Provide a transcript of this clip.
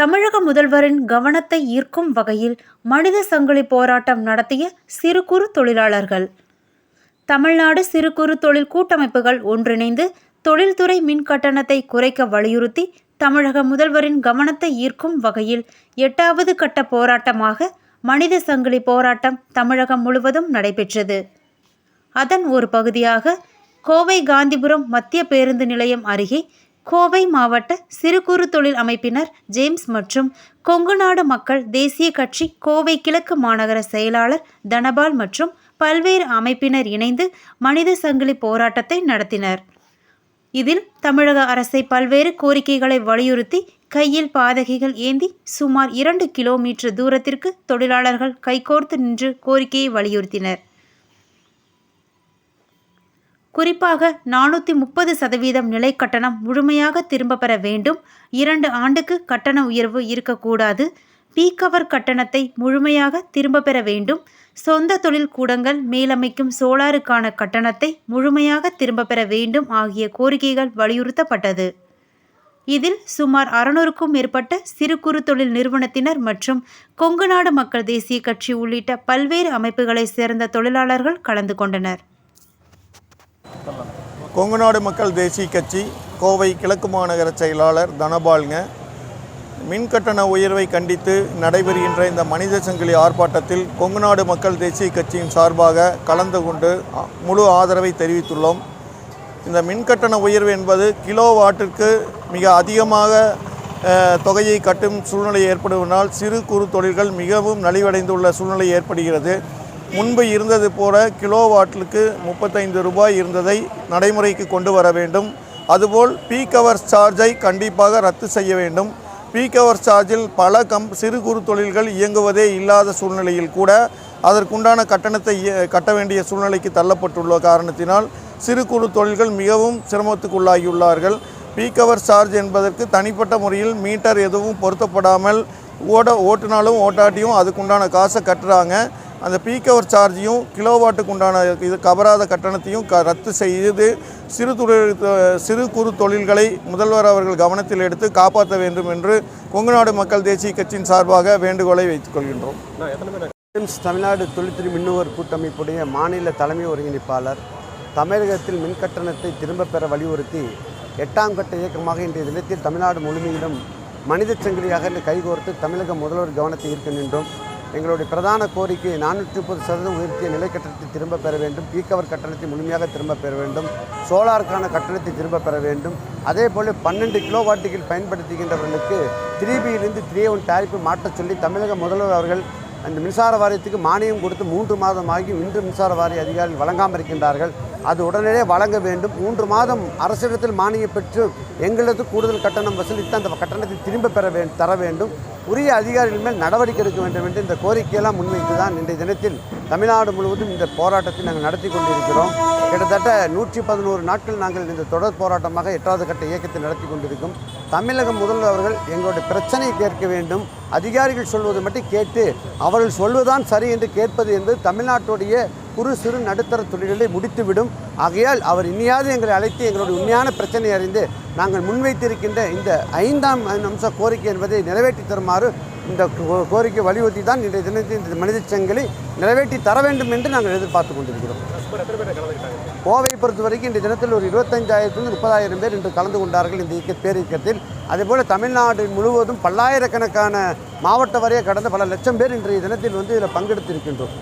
தமிழக முதல்வரின் கவனத்தை ஈர்க்கும் வகையில் மனித சங்கிலி போராட்டம் நடத்திய சிறு குறு தொழிலாளர்கள். தமிழ்நாடு சிறு குறு தொழில் கூட்டமைப்புகள் ஒன்றிணைந்து தொழில்துறை மின் கட்டணத்தை குறைக்க வலியுறுத்தி தமிழக முதல்வரின் கவனத்தை ஈர்க்கும் வகையில் எட்டாவது கட்ட போராட்டமாக மனித சங்கிலி போராட்டம் தமிழகம் முழுவதும் நடைபெற்றது. அதன் ஒரு பகுதியாக கோவை காந்திபுரம் மத்திய பேருந்து நிலையம் அருகே கோவை மாவட்ட சிறு குறு தொழில் அமைப்பினர் ஜேம்ஸ் மற்றும் கொங்குநாடு மக்கள் தேசிய கட்சி கோவை கிழக்கு மாநகர செயலாளர் தனபால் மற்றும் பல்வேறு அமைப்பினர் இணைந்து மனித சங்கிலி போராட்டத்தை நடத்தினர். இதில் தமிழக அரசை பல்வேறு கோரிக்கைகளை வலியுறுத்தி கையில் பாதகைகள் ஏந்தி சுமார் இரண்டு கிலோமீட்டர் தூரத்திற்கு தொழிலாளர்கள் கைகோர்த்து நின்று கோரிக்கையை வலியுறுத்தினர். குறிப்பாக நானூற்றி முப்பது சதவீதம் நிலை கட்டணம் முழுமையாக திரும்ப பெற வேண்டும். இரண்டு ஆண்டுக்கு கட்டண உயர்வு இருக்கக்கூடாது. பீக்கவர் கட்டணத்தை முழுமையாக திரும்ப பெற வேண்டும். சொந்த தொழில் கூடங்கள் மேலமைக்கும் சோலாருக்கான கட்டணத்தை முழுமையாக திரும்ப பெற வேண்டும் ஆகிய கோரிக்கைகள் வலியுறுத்தப்பட்டது. இதில் சுமார் அறுநூறுக்கும் மேற்பட்ட சிறு குறு தொழில் நிறுவனத்தினர் மற்றும் கொங்குநாடு மக்கள் தேசிய கட்சி உள்ளிட்ட பல்வேறு அமைப்புகளைச் சேர்ந்த தொழிலாளர்கள் கலந்து கொண்டனர். கொங்குநாடு மக்கள் தேசிய கட்சி கோவை கிழக்கு மாநகர செயலாளர் தனபால்ங்க மின் கட்டண உயர்வை கண்டித்து நடைபெறுகின்ற இந்த மனித சங்கிலி ஆர்ப்பாட்டத்தில் கொங்குநாடு மக்கள் தேசிய கட்சியின் சார்பாக கலந்து கொண்டு முழு ஆதரவை தெரிவித்துள்ளோம். இந்த மின் கட்டண உயர்வு என்பது கிலோ வாட்டிற்கு மிக அதிகமாக தொகையை கட்டும் சூழ்நிலை ஏற்படுவதால் சிறு குறு தொழில்கள் மிகவும் நலிவடைந்துள்ள சூழ்நிலை ஏற்படுகிறது. முன்பு இருந்தது போல கிலோ முப்பத்தைந்து ரூபாய் இருந்ததை நடைமுறைக்கு கொண்டு வர வேண்டும். அதுபோல் பீக் அவர்ஸ் சார்ஜை கண்டிப்பாக ரத்து செய்ய வேண்டும். பீக் அவர்ஸ் சார்ஜில் பல கம் சிறு குறு தொழில்கள் இயங்குவதே இல்லாத சூழ்நிலையில் கூட அதற்குண்டான கட்டணத்தை இய- கட்ட வேண்டிய சூழ்நிலைக்கு தள்ளப்பட்டுள்ள காரணத்தினால் சிறு குறு தொழில்கள் மிகவும் சிரமத்துக்குள்ளாகியுள்ளார்கள். பீக் அவர் சார்ஜ் என்பதற்கு தனிப்பட்ட முறையில் மீட்டர் எதுவும் பொருத்தப்படாமல் ஓட ஓட்டுனாலும் ஓட்டாட்டியும் அதுக்குண்டான காசை கட்டுறாங்க. அந்த பீக் அவர் சார்ஜையும் கிலோவாட்டுக்கு உண்டான இது கவராத கட்டணத்தையும் க ரத்து செய்து சிறு தொழில் சிறு குறு தொழில்களை முதல்வர் அவர்கள் கவனத்தில் எடுத்து காப்பாற்ற வேண்டும் என்று கொங்குநாடு மக்கள் தேசிய கட்சியின் சார்பாக வேண்டுகோளை வைத்துக் கொள்கின்றோம். தமிழ்நாடு தொழில்துறை மின்னுவர் கூட்டமைப்புடைய மாநில தலைமை ஒருங்கிணைப்பாளர் தமிழகத்தில் மின் கட்டணத்தை திரும்பப் பெற வலியுறுத்தி எட்டாம் கட்ட இயக்கமாக இன்றைய தினத்தில் தமிழ்நாடு முழுமையிலும் மனித சங்கிலியாக கைகோர்த்து தமிழக முதல்வர் கவனத்தை ஈர்க்க நின்றோம். எங்களுடைய பிரதான கோரிக்கை நானூற்றி முப்பது சதவீதம் உயர்த்திய நிலை கட்டணத்தை திரும்ப பெற வேண்டும். பீக்கவர் கட்டணத்தை முழுமையாக திரும்ப பெற வேண்டும். சோலாருக்கான கட்டணத்தை திரும்பப் பெற வேண்டும். அதே போல் பன்னெண்டு கிலோ வாட்டுகள் பயன்படுத்துகின்றவர்களுக்கு த்ரீ பியிலிருந்து த்ரீ ஒன் டேரிப்பு மாற்றச் சொல்லி தமிழக முதல்வர் அவர்கள் அந்த மின்சார வாரியத்துக்கு மானியம் கொடுத்து மூன்று மாதம் இன்று மின்சார வாரிய அதிகாரிகள் வழங்காமல் இருக்கின்றார்கள். அது உடனடியே வழங்க வேண்டும். மூன்று மாதம் அரசிடத்தில் மானியம் பெற்று எங்களது கூடுதல் கட்டணம் வசூலித்து அந்த கட்டணத்தை திரும்ப பெற வே தர வேண்டும். உரிய அதிகாரிகள் மேல் நடவடிக்கை எடுக்க வேண்டும் என்று இந்த கோரிக்கையெல்லாம் முன்வைத்து தான் இன்றைய தினத்தில் தமிழ்நாடு முழுவதும் இந்த போராட்டத்தை நாங்கள் நடத்தி கொண்டிருக்கிறோம். கிட்டத்தட்ட நூற்றி பதினோரு நாட்கள் நாங்கள் இந்த தொடர் போராட்டமாக எட்டாவது கட்ட இயக்கத்தை நடத்தி கொண்டிருக்கோம். தமிழக முதல்வர் அவர்கள் எங்களுடைய பிரச்சனையை கேட்க வேண்டும். அதிகாரிகள் சொல்வது மட்டும் கேட்டு அவர்கள் சொல்வதுதான் சரி என்று கேட்பது என்பது தமிழ்நாட்டுடைய குறு சிறு நடுத்தர தொழில்களை முடித்துவிடும். ஆகையால் அவர் இனியாவது எங்களை அழைத்து எங்களுடைய உண்மையான பிரச்சனை அறிந்து நாங்கள் முன்வைத்திருக்கின்ற இந்த ஐந்தாம் அம்ச கோரிக்கை என்பதை நிறைவேற்றி தருமாறு இந்த கோ- கோரிக்கை வலியுறுத்தி தான் இன்றைய தினத்தில் இந்த மனித சங்கிலி நிறைவேற்றி தர வேண்டும் என்று நாங்கள் எதிர்பார்த்து கொண்டிருக்கிறோம். கோவை பொறுத்த வரைக்கும் இன்றைய தினத்தில் ஒரு இருபத்தஞ்சாயிரத்துலேருந்து முப்பதாயிரம் பேர் இன்று கலந்து கொண்டார்கள் இந்த இயக்க பேரியக்கத்தில் அதேபோல் தமிழ்நாடு முழுவதும் பல்லாயிரக்கணக்கான மாவட்ட வரைய கடந்த பல லட்சம் பேர் இன்றைய தினத்தில் வந்து இதில் பங்கெடுத்திருக்கின்றோம்.